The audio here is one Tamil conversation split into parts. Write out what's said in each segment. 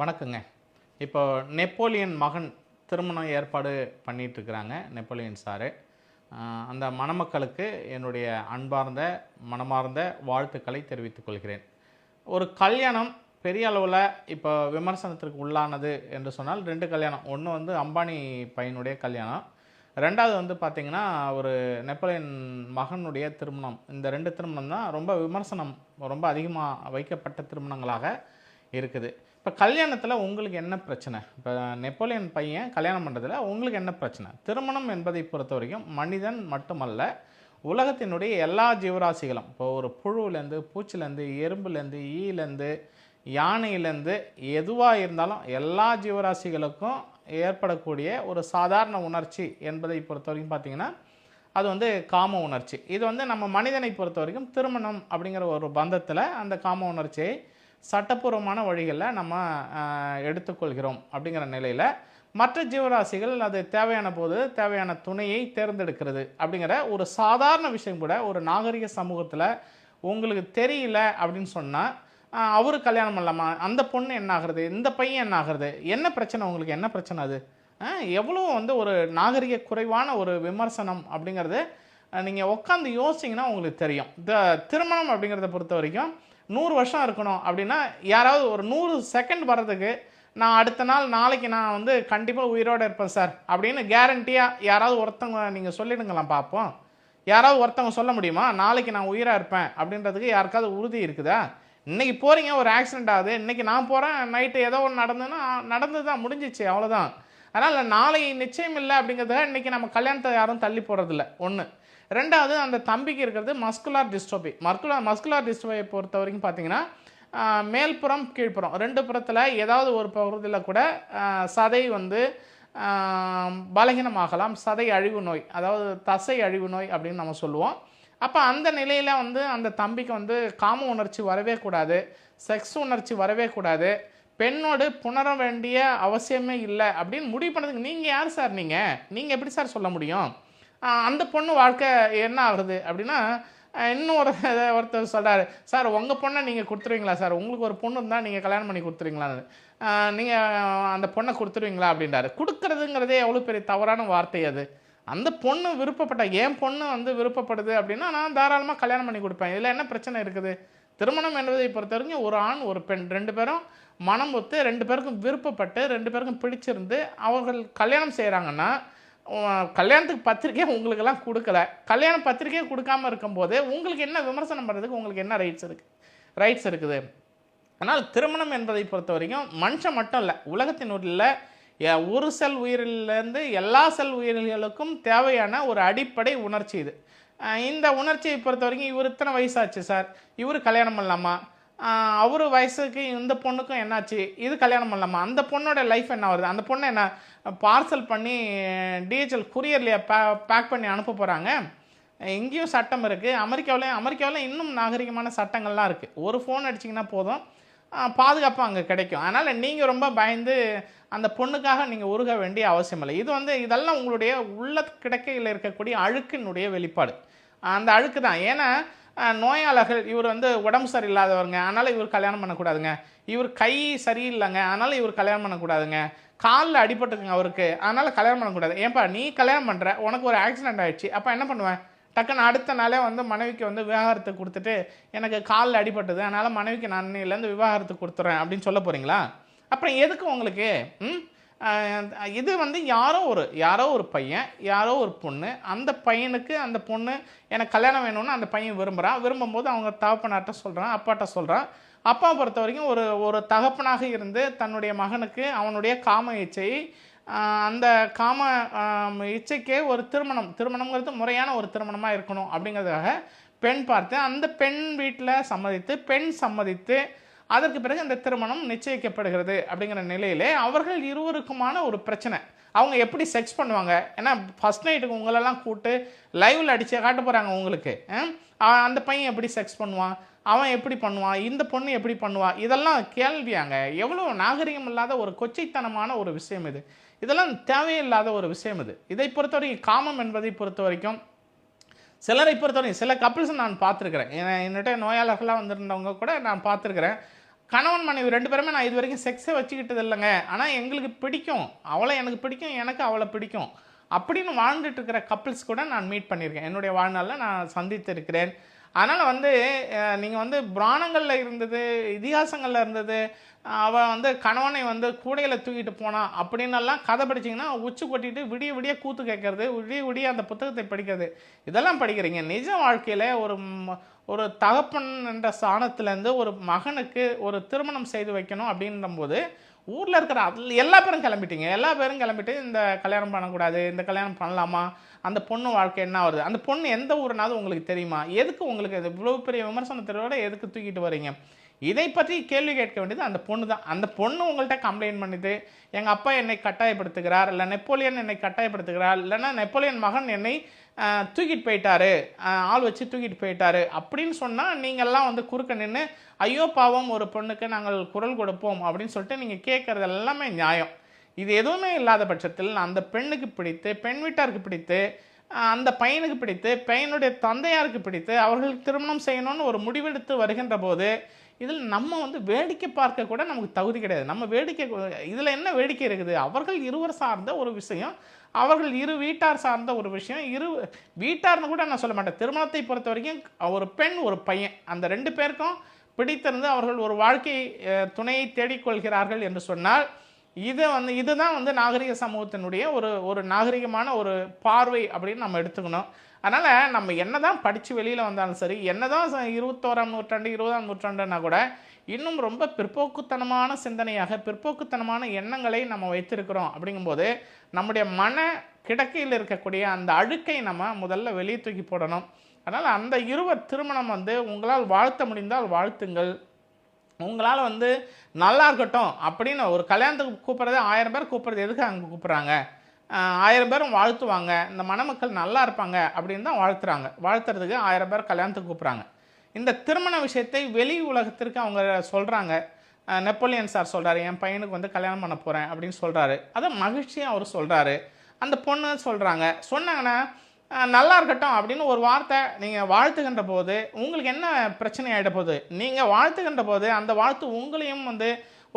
வணக்கங்க. இப்போ நெப்போலியன் மகன் திருமணம் ஏற்பாடு பண்ணிகிட்ருக்கிறாங்க நெப்போலியன் சாரு. அந்த மணமக்களுக்கு என்னுடைய அன்பார்ந்த மனமார்ந்த வாழ்த்துக்களை தெரிவித்துக் கொள்கிறேன். ஒரு கல்யாணம் பெரிய அளவில் இப்போ விமர்சனத்திற்கு உள்ளானது என்று சொன்னால் ரெண்டு கல்யாணம். ஒன்று வந்து அம்பானி பையனுடைய கல்யாணம். ரெண்டாவது வந்து பார்த்திங்கன்னா ஒரு நெப்போலியன் மகனுடைய திருமணம். இந்த ரெண்டு திருமணம் தான் ரொம்ப விமர்சனம் ரொம்ப அதிகமாக வைக்கப்பட்ட திருமணங்களாக இருக்குது. இப்போ கல்யாணத்தில் உங்களுக்கு என்ன பிரச்சனை? இப்போ நெப்போலியன் பையன் கல்யாணம் பண்ணுறதுல உங்களுக்கு என்ன பிரச்சனை? திருமணம் என்பதை பொறுத்த வரைக்கும் மனிதன் மட்டுமல்ல உலகத்தினுடைய எல்லா ஜீவராசிகளும் இப்போ ஒரு புழுவிலேருந்து பூச்சிலேருந்து எறும்புலேருந்து ஈலேருந்து யானையிலேருந்து எதுவாக இருந்தாலும் எல்லா ஜீவராசிகளுக்கும் ஏற்படக்கூடிய ஒரு சாதாரண உணர்ச்சி என்பதை பொறுத்த வரைக்கும் பார்த்திங்கன்னா அது வந்து காம உணர்ச்சி. இது வந்து நம்ம மனிதனை பொறுத்த வரைக்கும் திருமணம் அப்படிங்கிற ஒரு பந்தத்தில் அந்த காம உணர்ச்சியை சட்டப்பூர்வமான வழிகளில் நம்ம எடுத்துக்கொள்கிறோம் அப்படிங்கிற நிலையில் மற்ற ஜீவராசிகள் அது தேவையான போது தேவையான துணையை தேர்ந்தெடுக்கிறது அப்படிங்கிற ஒரு சாதாரண விஷயம் கூட ஒரு நாகரிக சமூகத்தில் உங்களுக்கு தெரியல அப்படின்னு சொன்னால் அவரு கல்யாணம் பண்ணலாமா? அந்த பொண்ணு என்ன ஆகுறது? இந்த பையன் என்ன ஆகுறது? என்ன பிரச்சனை? உங்களுக்கு என்ன பிரச்சனை அது? எவ்வளோ வந்து ஒரு நாகரிக குறைவான ஒரு விமர்சனம் அப்படிங்கிறது நீங்கள் உட்காந்து யோசிச்சிங்கன்னா உங்களுக்கு தெரியும். இந்த திருமணம் அப்படிங்கிறத பொறுத்த வரைக்கும் நூறு வருஷம் இருக்கணும் அப்படின்னா யாராவது ஒரு நூறு செகண்ட் வர்றதுக்கு நான் அடுத்த நாள் நாளைக்கு நான் வந்து கண்டிப்பாக உயிரோடு இருப்பேன் சார் அப்படின்னு கேரண்டியாக யாராவது ஒருத்தவங்க நீங்கள் சொல்லிடுங்களாம் பார்ப்போம் யாராவது ஒருத்தவங்க சொல்ல முடியுமா? நாளைக்கு நான் உயிராக இருப்பேன் அப்படின்றதுக்கு யாருக்காவது உறுதி இருக்குதா? இன்றைக்கி போகிறீங்க ஒரு ஆக்சிடென்ட் ஆகுது. இன்றைக்கி நான் போகிறேன் நைட்டு ஏதோ ஒன்று நடந்ததுன்னா நடந்து தான் முடிஞ்சிச்சு அவ்வளோதான் அதனால் நாளை நிச்சயம் இல்லை அப்படிங்கிறதுக்காக இன்றைக்கி நம்ம கல்யாணத்தை யாரும் தள்ளி போகிறதில்ல ஒன்று ரெண்டாவது அந்த தம்பிக்கு இருக்கிறது மஸ்குலார் டிஸ்டோபி மஸ்குலார் மஸ்குலார் டிஸ்டோபியை பொறுத்த வரைக்கும் பார்த்தீங்கன்னா மேல்புறம் கீழ்ப்புறம் ரெண்டு புறத்தில் ஏதாவது ஒரு பகுதியில் கூட சதை வந்து பலகீனமாகலாம். சதை அழிவு நோய் அதாவது தசை அழிவு நோய் அப்படின்னு நம்ம சொல்லுவோம். அப்போ அந்த நிலையில் வந்து அந்த தம்பிக்கு வந்து காம உணர்ச்சி வரவே கூடாது. செக்ஸ் உணர்ச்சி வரவே கூடாது. பெண்ணோடு புணர வேண்டிய அவசியமே இல்லை அப்படின்னு முடிவு பண்ணதுக்கு நீங்கள் யார் சார் நீங்கள் நீங்கள் எப்படி சார் சொல்ல முடியும்? அந்த பொண்ணு வாழ்க்கை என்ன ஆகுது அப்படின்னா இன்னொரு இன்னும் ஒரு ஒருத்தர் சொல்கிறாரு சார் உங்கள் பொண்ணை நீங்கள் கொடுத்துருவீங்களா சார்? உங்களுக்கு ஒரு பொண்ணு இருந்தால் நீங்கள் கல்யாணம் பண்ணி கொடுத்துருவீங்களா? நீங்கள் அந்த பொண்ணை கொடுத்துருவீங்களா? அப்படின்றாரு. கொடுக்கறதுங்கிறதே எவ்வளோ பெரிய தவறான வார்த்தை அது. அந்த பொண்ணு விருப்பப்பட்ட என் பொண்ணு வந்து விருப்பப்படுது அப்படின்னா நான் தாராளமாக கல்யாணம் பண்ணி கொடுப்பேன். இதில் என்ன பிரச்சனை இருக்குது? திருமணம் என்பதை பொறுத்த வரைக்கும் ஒரு ஆண் ஒரு பெண் ரெண்டு பேரும் மனம் ஒத்து ரெண்டு பேருக்கும் விருப்பப்பட்டு ரெண்டு பேருக்கும் பிடிச்சிருந்து அவர்கள் கல்யாணம் செய்கிறாங்கன்னா கல்யாணத்துக்கு பத்திரிக்கை உங்களுக்கெல்லாம் கொடுக்கல. கல்யாண பத்திரிக்கையை கொடுக்காம இருக்கும்போது உங்களுக்கு என்ன விமர்சனம் பண்ணுறதுக்கு உங்களுக்கு என்ன ரைட்ஸ் இருக்குது ரைட்ஸ் இருக்குது. ஆனால் திருமணம் என்பதை பொறுத்த வரைக்கும் மனுஷன் மட்டும் இல்லை உலகத்தின் உள்ள ஒரு செல் உயிரிலிருந்து எல்லா செல் உயிரிகளுக்கும் தேவையான ஒரு அடிப்படை உணர்ச்சி இது. இந்த உணர்ச்சியை பொறுத்த வரைக்கும் இவர் இத்தனை வயசாச்சு சார்? இவர் கல்யாணம் பண்ணலாமா? அவர் வயசுக்கு இந்த பொண்ணுக்கும் என்னாச்சு? இது கல்யாணம் பண்ணலாமா? அந்த பொண்ணோட லைஃப் என்ன வருது? அந்த பொண்ணை என்ன பார்சல் பண்ணி டிஹெச்எல் குரியர்லையே பே பேக் பண்ணி அனுப்ப போகிறாங்க இங்கேயும் சட்டம் இருக்குது அமெரிக்காவிலையும் அமெரிக்காவில் இன்னும் நாகரிகமான சட்டங்கள்லாம் இருக்குது ஒரு ஃபோன் அடிச்சிங்கன்னா போதும். பாதுகாப்பாக அங்கே கிடைக்கும். அதனால் நீங்கள் ரொம்ப பயந்து அந்த பொண்ணுக்காக நீங்கள் உருக வேண்டிய அவசியம் இல்லை. இது வந்து இதெல்லாம் உங்களுடைய உள்ள கிடக்கையில் இருக்கக்கூடிய அழுக்கினுடைய வெளிப்பாடு. அந்த அழுக்கு தான். ஏன்னா நோயாளர்கள் இவர் வந்து உடம்பு சரியில்லாதவருங்க. அதனால் இவர் கல்யாணம் பண்ணக்கூடாதுங்க. இவர் கை சரியில்லைங்க. அதனால் இவர் கல்யாணம் பண்ணக்கூடாதுங்க. காலில் அடிபட்டுக்குங்க அவருக்கு. அதனால் கல்யாணம் பண்ணக்கூடாது. ஏன்பா நீ கல்யாணம் பண்ணுற உனக்கு ஒரு ஆக்சிடென்ட் ஆகிடுச்சு அப்போ என்ன பண்ணுவேன்? டக்குன்னு அடுத்த நாளே வந்து மனைவிக்கு வந்து விவாகரத்து கொடுத்துட்டு எனக்கு காலில் அடிபட்டது அதனால் மனைவிக்கு நான் இன்னையிலேருந்து விவாகரத்து கொடுத்துட்றேன் அப்படின்னு சொல்ல போகிறீங்களா அப்புறம் எதுக்கு உங்களுக்கு? ம்? இது வந்து யாரோ ஒரு யாரோ ஒரு பையன் யாரோ ஒரு பொண்ணு அந்த பையனுக்கு அந்த பொண்ணு எனக்கு கல்யாணம் வேணும்னு அந்த பையன் விரும்புகிறான் விரும்பும்போது அவங்க தகப்பனாட்ட சொல்கிறான் அப்பாட்ட சொல்கிறான் அப்பா பொறுத்த வரைக்கும் ஒரு ஒரு தகப்பனாக இருந்து தன்னுடைய மகனுக்கு அவனுடைய காம இச்சையை அந்த காம இச்சைக்கே ஒரு திருமணம். திருமணங்கிறது முறையான ஒரு திருமணமாக இருக்கணும் அப்படிங்கிறதுக்காக பெண் பார்த்து அந்த பெண் வீட்டில் சம்மதித்து பெண் சம்மதித்து அதற்கு பிறகு அந்த திருமணம் நிச்சயிக்கப்படுகிறது அப்படிங்கிற நிலையிலே அவர்கள் இருவருக்குமான ஒரு பிரச்சனை. அவங்க எப்படி செக்ஸ் பண்ணுவாங்க? ஏன்னா ஃபஸ்ட் நைட்டுக்கு உங்களெல்லாம் கூப்பிட்டு லைவில் அடித்து காட்ட போகிறாங்க உங்களுக்கு. அவன் அந்த பையன் எப்படி செக்ஸ் பண்ணுவான்? அவன் எப்படி பண்ணுவான்? இந்த பொண்ணு எப்படி பண்ணுவான் இதெல்லாம் கேள்வியாங்க. எவ்வளோ நாகரிகம் இல்லாத ஒரு கொச்சைத்தனமான ஒரு விஷயம் இது. இதெல்லாம் தேவையில்லாத ஒரு விஷயம் இது. இதை பொறுத்தவரைக்கும் காமம் என்பதை பொறுத்த வரைக்கும் சிலரை பொறுத்தவரைக்கும் சில கப்பிள்ஸ் நான் பார்த்துருக்குறேன். என்கிட்ட நோயாளர்களாக வந்திருந்தவங்க கூட நான் பார்த்துருக்குறேன். கணவன் மனைவி ரெண்டு பேருமே நான் இது வரைக்கும் செக்ஸை வச்சுக்கிட்டது இல்லைங்க. ஆனால் எங்களுக்கு பிடிக்கும். அவளை எனக்கு பிடிக்கும் எனக்கு அவளை பிடிக்கும். அப்படின்னு வாழ்ந்துட்டு இருக்கிற கப்பிள்ஸ் கூட நான் மீட் பண்ணியிருக்கேன். என்னுடைய வாழ்நாளில் நான் சந்தித்து இருக்கிறேன் அதனால் வந்து நீங்கள் வந்து புராணங்களில் இருந்தது இதிகாசங்களில் இருந்தது அவள் வந்து கணவனை வந்து கூடையில் தூக்கிட்டு போனான் அப்படின்னெல்லாம் கதை படிச்சிங்கன்னா உச்சி கொட்டிட்டு விடிய விடிய கூத்து கேட்கறது விடிய விடிய அந்த புத்தகத்தை படிக்கிறது. இதெல்லாம் படிக்கிறீங்க. நிஜ வாழ்க்கையில் ஒரு ஒரு தகப்பன் என்ற ஸ்தானத்துலேருந்து ஒரு மகனுக்கு ஒரு திருமணம் செய்து வைக்கணும் அப்படின்றபோது ஊரில் இருக்கிற அதில் எல்லா பேரும் கிளம்பிட்டீங்க. எல்லா பேரும் கிளம்பிட்டு இந்த கல்யாணம் பண்ணக்கூடாது இந்த கல்யாணம் பண்ணலாமா? அந்த பொண்ணு வாழ்க்கை என்ன வருது அந்த பொண்ணு எந்த ஊருனாவது உங்களுக்கு தெரியுமா? எதுக்கு உங்களுக்கு இது இவ்வளோ பெரிய விமர்சனத்தோட எதுக்கு தூக்கிட்டு வரீங்க? இதை பற்றி கேள்வி கேட்க வேண்டியது அந்த பொண்ணு தான். அந்த பொண்ணு உங்கள்கிட்ட கம்ப்ளைண்ட் பண்ணுது. எங்கள் அப்பா என்னை கட்டாயப்படுத்துகிறார். இல்லை நெப்போலியன் என்னை கட்டாயப்படுத்துகிறார். இல்லைன்னா நெப்போலியன் மகன் என்னை தூக்கிட்டு போயிட்டாரு. ஆள் வச்சு தூக்கிட்டு போயிட்டாரு. அப்படின்னு சொன்னால் நீங்கள்லாம் வந்து குறுக்க நின்று ஐயோ பாவம் ஒரு பொண்ணுக்கு நாங்கள் குரல் கொடுப்போம். அப்படின்னு சொல்லிட்டு நீங்கள் கேட்குறது எல்லாமே நியாயம். இது எதுவுமே இல்லாத பட்சத்தில் அந்த பெண்ணுக்கு பிடித்து பெண் வீட்டாருக்கு பிடித்து அந்த பையனுக்கு பிடித்து பையனுடைய தந்தையாருக்கு பிடித்து அவர்களுக்கு திருமணம் செய்யணும்னு ஒரு முடிவெடுத்து வருகின்ற போது இதில் நம்ம வந்து வேடிக்கை பார்க்க கூட நமக்கு தகுதி கிடையாது. நம்ம வேடிக்கை இதில் என்ன வேடிக்கை இருக்குது? அவர்கள் இருவர் சார்ந்த ஒரு விஷயம் அவர்கள் இரு வீட்டார் சார்ந்த ஒரு விஷயம். இரு வீட்டார்னு கூட நான் சொல்ல மாட்டேன். திருமணத்தை பொறுத்த வரைக்கும் ஒரு பெண் ஒரு பையன். அந்த ரெண்டு பேருக்கும் பிடித்திருந்து அவர்கள் ஒரு வாழ்க்கை துணையை தேடிக்கொள்கிறார்கள் என்று சொன்னால் இது வந்து இதுதான் வந்து நாகரிக சமூகத்தினுடைய ஒரு ஒரு நாகரிகமான ஒரு பார்வை அப்படின்னு நம்ம எடுத்துக்கணும். அதனால் நம்ம என்னதான் படித்து வெளியில் வந்தாலும் சரி என்னதான் ச- இருபத்தோராம் நூற்றாண்டு இருபதாம் நூற்றாண்டுன்னா கூட இன்னும் ரொம்ப பிற்போக்குத்தனமான சிந்தனையாக பிற்போக்குத்தனமான எண்ணங்களை நம்ம வைத்திருக்கிறோம் அப்படிங்கும்போது நம்முடைய மன கிடக்கையில் இருக்கக்கூடிய அந்த அழுக்கை நம்ம முதல்ல வெளியே தூக்கி போடணும். அதனால் அந்த இருவர் திருமணம் வந்து உங்களால் வாழ்த்த முடிந்தால் வாழ்த்துங்கள். உங்களால் வந்து நல்லா இருக்கட்டும் அப்படின்னு ஒரு கல்யாணத்துக்கு கூப்பிட்றது ஆயிரம் பேர் கூப்பிட்றது எதுக்கு அங்கே கூப்பிட்றாங்க? ஆயிரம் பேரும் வாழ்த்துவாங்க. இந்த மணமக்கள் நல்லா இருப்பாங்க அப்படின்னு தான் வாழ்த்துறாங்க. வாழ்த்துறதுக்கு ஆயிரம் பேர் கல்யாணத்துக்கு கூப்பிட்றாங்க. இந்த திருமண விஷயத்தை வெளி உலகத்திற்கு அவங்க சொல்கிறாங்க நெப்போலியன் சார் சொல்கிறாரு என் பையனுக்கு வந்து கல்யாணம் பண்ண போகிறேன் அப்படின்னு சொல்கிறாரு அதை மகிழ்ச்சியாக அவர் சொல்கிறாரு அந்த பொண்ணு சொல்கிறாங்க சொன்னாங்கன்னா நல்லா இருக்கட்டும் அப்படின்னு ஒரு வார்த்தை நீங்கள் வாழ்த்துகின்ற போது உங்களுக்கு என்ன பிரச்சனை ஆகிட போகுது? நீங்கள் வாழ்த்துகின்ற போது அந்த வாழ்த்து உங்களையும் வந்து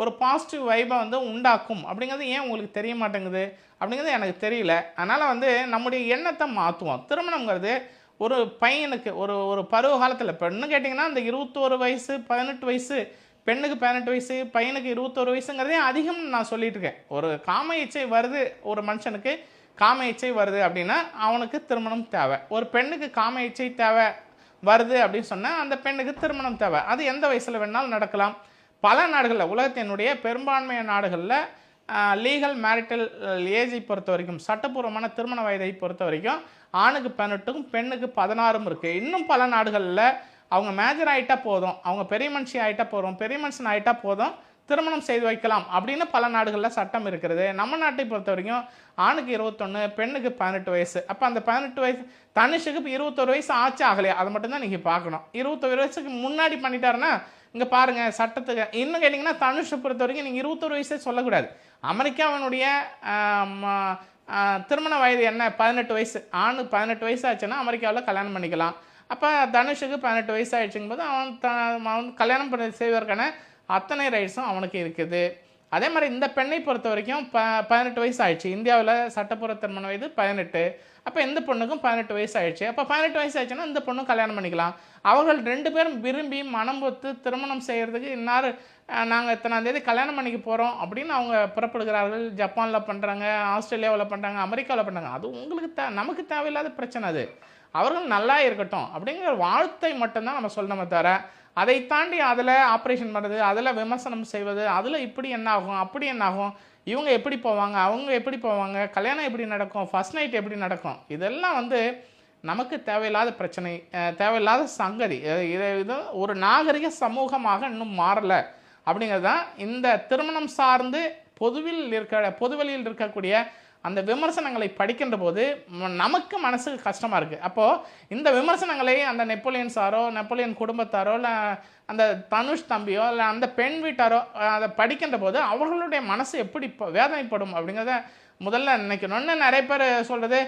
ஒரு பாசிட்டிவ் வைபை வந்து உண்டாக்கும். அப்படிங்கிறது ஏன் உங்களுக்கு தெரிய மாட்டேங்குது? அப்படிங்கிறது எனக்கு தெரியல. அதனால் வந்து நம்முடைய எண்ணத்தை மாற்றுவோம் திருமணங்கிறது ஒரு பையனுக்கு ஒரு ஒரு பருவ காலத்தில் இப்போ இன்னும் கேட்டிங்கன்னா இந்த இருபத்தோரு வயசு பதினெட்டு வயசு பெண்ணுக்கு பதினெட்டு வயசு பையனுக்கு இருபத்தோரு வயசுங்கிறதே அதிகம்னு நான் சொல்லிட்டு இருக்கேன் ஒரு காம இச்சை வருது ஒரு மனுஷனுக்கு காம இச்சை வருது அப்படின்னா அவனுக்கு திருமணம் தேவை. ஒரு பெண்ணுக்கு காம இச்சை தேவை வருது அப்படின்னு சொன்னால் அந்த பெண்ணுக்கு திருமணம் தேவை. அது எந்த வயசில் வேணாலும் நடக்கலாம். பல நாடுகளில் உலகத்தினுடைய பெரும்பான்மையான நாடுகளில் லீகல் மேரிட்டல் ஏஜை பொறுத்த வரைக்கும் சட்டப்பூர்வமான திருமண வயதை பொறுத்த வரைக்கும் ஆணுக்கு பதினெட்டுக்கும் பெண்ணுக்கு பதினாறும் இருக்குது இன்னும் பல நாடுகளில் அவங்க மேஜர் ஆகிட்டா போதும் அவங்க பெரிய மனுஷன் ஆகிட்டா போதும் பெரிய மனுஷன் ஆகிட்டா போதும் திருமணம் செய்து வைக்கலாம் அப்படின்னு பல நாடுகளில் சட்டம் இருக்கிறது. நம்ம நாட்டை பொறுத்த வரைக்கும் ஆணுக்கு இருபத்தொன்று பெண்ணுக்கு பதினெட்டு வயசு. அப்போ அந்த பதினெட்டு வயசு தனுஷுக்கு இப்போ இருபத்தொரு வயசு ஆச்சு ஆகலையா அதை மட்டும்தான் நீங்கள் பார்க்கணும். இருபத்தொரு வயசுக்கு முன்னாடி பண்ணிட்டாருன்னா இங்கே பாருங்கள் சட்டத்துக்கு இன்னும் கேட்டிங்கன்னா தனுஷை பொறுத்த வரைக்கும் நீங்கள் இருபத்தொரு வயசே சொல்லக்கூடாது. அமெரிக்காவினுடைய திருமண வயது என்ன? பதினெட்டு வயசு. ஆணு பதினெட்டு வயசு ஆச்சுன்னா அமெரிக்காவில் கல்யாணம் பண்ணிக்கலாம். அப்போ தனுஷுக்கு பதினெட்டு வயசு ஆகிடுச்சுங்கும்போது அவன் த அவன் கல்யாணம் பண்ணி செய்வதற்கான அத்தனை ரைட்ஸும் அவனுக்கு இருக்குது. அதே மாதிரி இந்த பெண்ணை பொறுத்த வரைக்கும் ப பதினெட்டு வயசு ஆயிடுச்சு இந்தியாவில் சட்டப்பூர்வ திருமண வயது பதினெட்டு. அப்போ எந்த பொண்ணுக்கும் பதினெட்டு வயசு ஆயிடுச்சு அப்போ பதினெட்டு வயசு ஆயிடுச்சுன்னா இந்த பொண்ணும் கல்யாணம் பண்ணிக்கலாம். அவர்கள் ரெண்டு பேரும் விரும்பி மனம் பொத்து திருமணம் செய்கிறதுக்கு இன்னார் நாங்கள் இத்தனாந்தேதி கல்யாணம் பண்ணிக்க போகிறோம் அப்படின்னு அவங்க புறப்படுகிறார்கள். ஜப்பானில் பண்ணுறாங்க ஆஸ்திரேலியாவில் பண்ணுறாங்க அமெரிக்காவில் பண்ணுறாங்க அது உங்களுக்கு தே நமக்கு தேவையில்லாத பிரச்சனை அது. அவர்கள் நல்லா இருக்கட்டும் அப்படிங்கிற வாழ்த்தை மட்டும்தான் நம்ம சொல்லணுமே தவிர அதை தாண்டி அதில் ஆப்ரேஷன் பண்ணுறது அதில் விமர்சனம் செய்வது அதில் இப்படி என்ன ஆகும் அப்படி என்ன ஆகும் இவங்க எப்படி போவாங்க அவங்க எப்படி போவாங்க கல்யாணம் எப்படி நடக்கும் ஃபர்ஸ்ட் நைட் எப்படி நடக்கும் இதெல்லாம் வந்து நமக்கு தேவையில்லாத பிரச்சனை தேவையில்லாத சங்கதி. இதை இது இது ஒரு நாகரிக சமூகமாக இன்னும் மாறலை அப்படிங்கிறது தான் இந்த திருமணம் சார்ந்து பொதுவில் இருக்க பொதுவெளியில் இருக்கக்கூடிய அந்த விமர்சனங்களை படிக்கின்ற போது ம- நமக்கு மனசுக்கு கஷ்டமாக இருக்குது அப்போது இந்த விமர்சனங்களை அந்த நெப்போலியன் சாரோ நெப்போலியன் குடும்பத்தாரோ இல்லை அந்த தனுஷ் தம்பியோ இல்லை அந்த பெண் வீட்டாரோ அதை படிக்கின்ற போது அவர்களுடைய மனசு எப்படி இப்போ வேதனைப்படும் அப்படிங்கிறத முதல்ல நினைக்கணும். இன்னும் நிறைய பேர் சொல்கிறது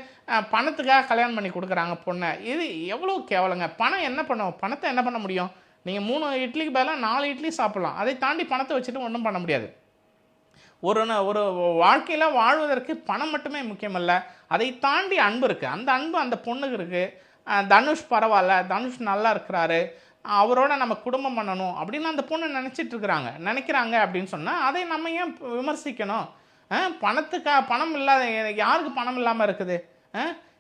பணத்துக்காக கல்யாணம் பண்ணி கொடுக்குறாங்க பொண்ணை. இது எவ்வளோ கேவலங்க. பணம் என்ன பண்ணும்? பணத்தை என்ன பண்ண முடியும்? நீங்கள் மூணு இட்லிக்கு பதிலாக நாலு இட்லி சாப்பிட்லாம். அதை தாண்டி பணத்தை வச்சுட்டு ஒன்றும் பண்ண முடியாது. ஒரு ஒரு வாழ்க்கையில் வாழ்வதற்கு பணம் மட்டுமே முக்கியமல்ல. அதை தாண்டி அன்பு இருக்குது அந்த அன்பு அந்த பொண்ணுக்கு இருக்குது தனுஷ் பரவாயில்ல. தனுஷ் நல்லா இருக்கிறாரு. அவரோட நம்ம குடும்பம் பண்ணணும் அப்படின்னு அந்த பொண்ணு நினச்சிட்டு இருக்கிறாங்க. நினைக்கிறாங்க அப்படின்னு சொன்னால் அதை நம்ம ஏன் விமர்சிக்கணும்? அஹ், பணத்துக்கா பணம் இல்லாத யாருக்கு பணம் இல்லாமல் இருக்குது?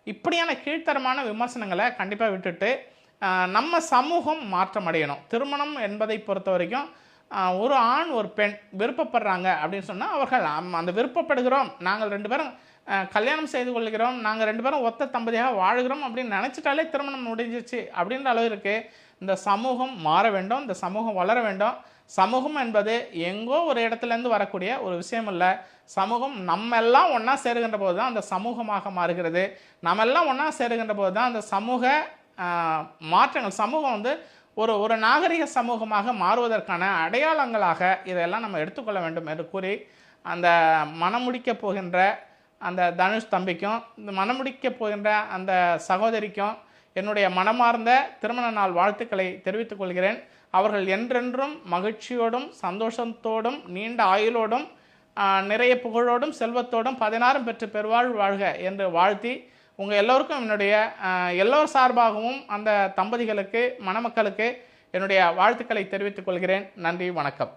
இப்படியான கீழ்த்தரமான விமர்சனங்களை கண்டிப்பாக விட்டுட்டு நம்ம சமூகம் மாற்றம் அடையணும் திருமணம் என்பதை பொறுத்த வரைக்கும் ஒரு ஆண் ஒரு பெண் விருப்பப்படுறாங்க அப்படின்னு சொன்னால் அவர்கள் அந்த விருப்பப்படுகிறோம். நாங்கள் ரெண்டு பேரும் கல்யாணம் செய்து கொள்கிறோம். நாங்கள் ரெண்டு பேரும் ஒத்த தம்பதியாக வாழுகிறோம். அப்படின்னு நினச்சிட்டாலே திருமணம் முடிஞ்சிச்சு அப்படின்ற அளவிற்கு இந்த சமூகம் மாற வேண்டும். இந்த சமூகம் வளர வேண்டும். சமூகம் என்பது எங்கோ ஒரு இடத்துலேருந்து வரக்கூடிய ஒரு விஷயம் இல்லை. சமூகம் நம்ம எல்லாம் ஒன்றா சேருகின்ற போது தான் அந்த சமூகமாக மாறுகிறது. நம்ம எல்லாம் ஒன்றா சேருகின்ற போது தான் அந்த சமூக மாற்றங்கள் சமூகம் வந்து ஒரு ஒரு நாகரிக சமூகமாக மாறுவதற்கான அடையாளங்களாக இதையெல்லாம் நம்ம எடுத்துக்கொள்ள வேண்டும் என்று கூறி அந்த மனமுடிக்கப் போகின்ற அந்த தனுஷ் தம்பிக்கும் இந்த மனமுடிக்கப் போகின்ற அந்த சகோதரிக்கும் என்னுடைய மனமார்ந்த திருமண நாள் வாழ்த்துக்களை தெரிவித்துக் கொள்கிறேன். அவர்கள் என்றென்றும் மகிழ்ச்சியோடும் சந்தோஷத்தோடும் நீண்ட ஆயுளோடும் நிறைய புகழோடும் செல்வத்தோடும் பதினாறும் பெற்று பெருவாழ் வாழ்க என்று வாழ்த்தி உங்கள் எல்லோருக்கும் என்னுடைய எல்லோர் சார்பாகவும் அந்த தம்பதிகளுக்கு மணமக்களுக்கு என்னுடைய வாழ்த்துக்களை தெரிவித்துக் கொள்கிறேன். நன்றி வணக்கம்.